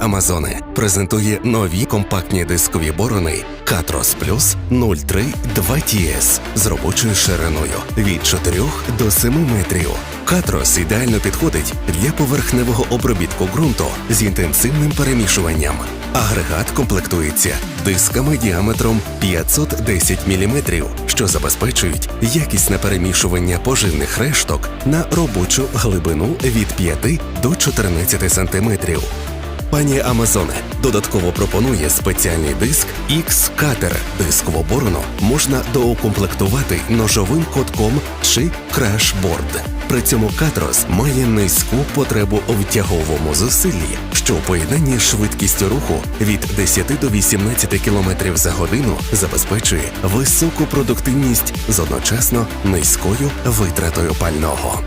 Амазони презентує нові компактні дискові борони Катрос Plus 03 2TS з робочою шириною від 4 до 7 метрів. Катрос ідеально підходить для поверхневого обробітку ґрунту з інтенсивним перемішуванням. Агрегат комплектується дисками діаметром 510 мм, що забезпечують якісне перемішування поживних решток на робочу глибину від 5 до 14 см. Пані Амазоне додатково пропонує спеціальний диск X-Cutter. Дискову борону можна доукомплектувати ножовим котком чи крашборд. При цьому Катрос має низьку потребу у тяговому зусиллі, що у поєднанні з швидкістю руху від 10 до 18 км за годину забезпечує високу продуктивність з одночасно низькою витратою пального.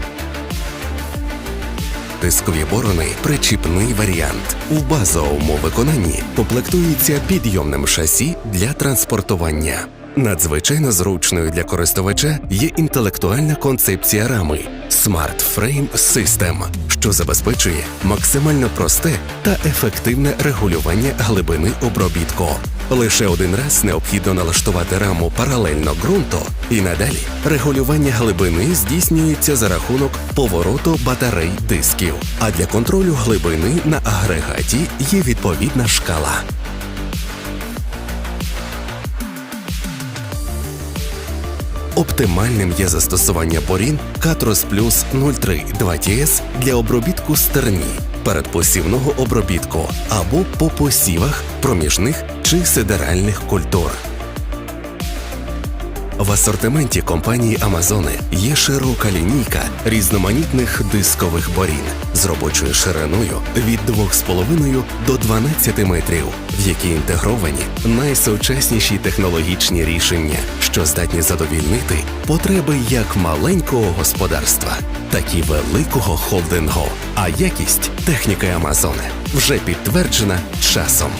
Дискові борони причіпний варіант. У базовому виконанні комплектується підйомним шасі для транспортування. Надзвичайно зручною для користувача є інтелектуальна концепція рами Smart Frame System, що забезпечує максимально просте та ефективне регулювання глибини обробітку. Лише один раз необхідно налаштувати раму паралельно ґрунту, і надалі регулювання глибини здійснюється за рахунок повороту батарей дисків. А для контролю глибини на агрегаті є відповідна шкала. Оптимальним є застосування порін Катрос Плюс 03 2TS для обробітку стерні, передпосівного обробітку або по посівах проміжних чи сидеральних культур. В асортименті компанії Амазони є широка лінійка різноманітних дискових борін з робочою шириною від 2,5 до 12 метрів, в які інтегровані найсучасніші технологічні рішення, що здатні задовільнити потреби як маленького господарства, так і великого холдингу. А якість техніки Амазони вже підтверджена часом.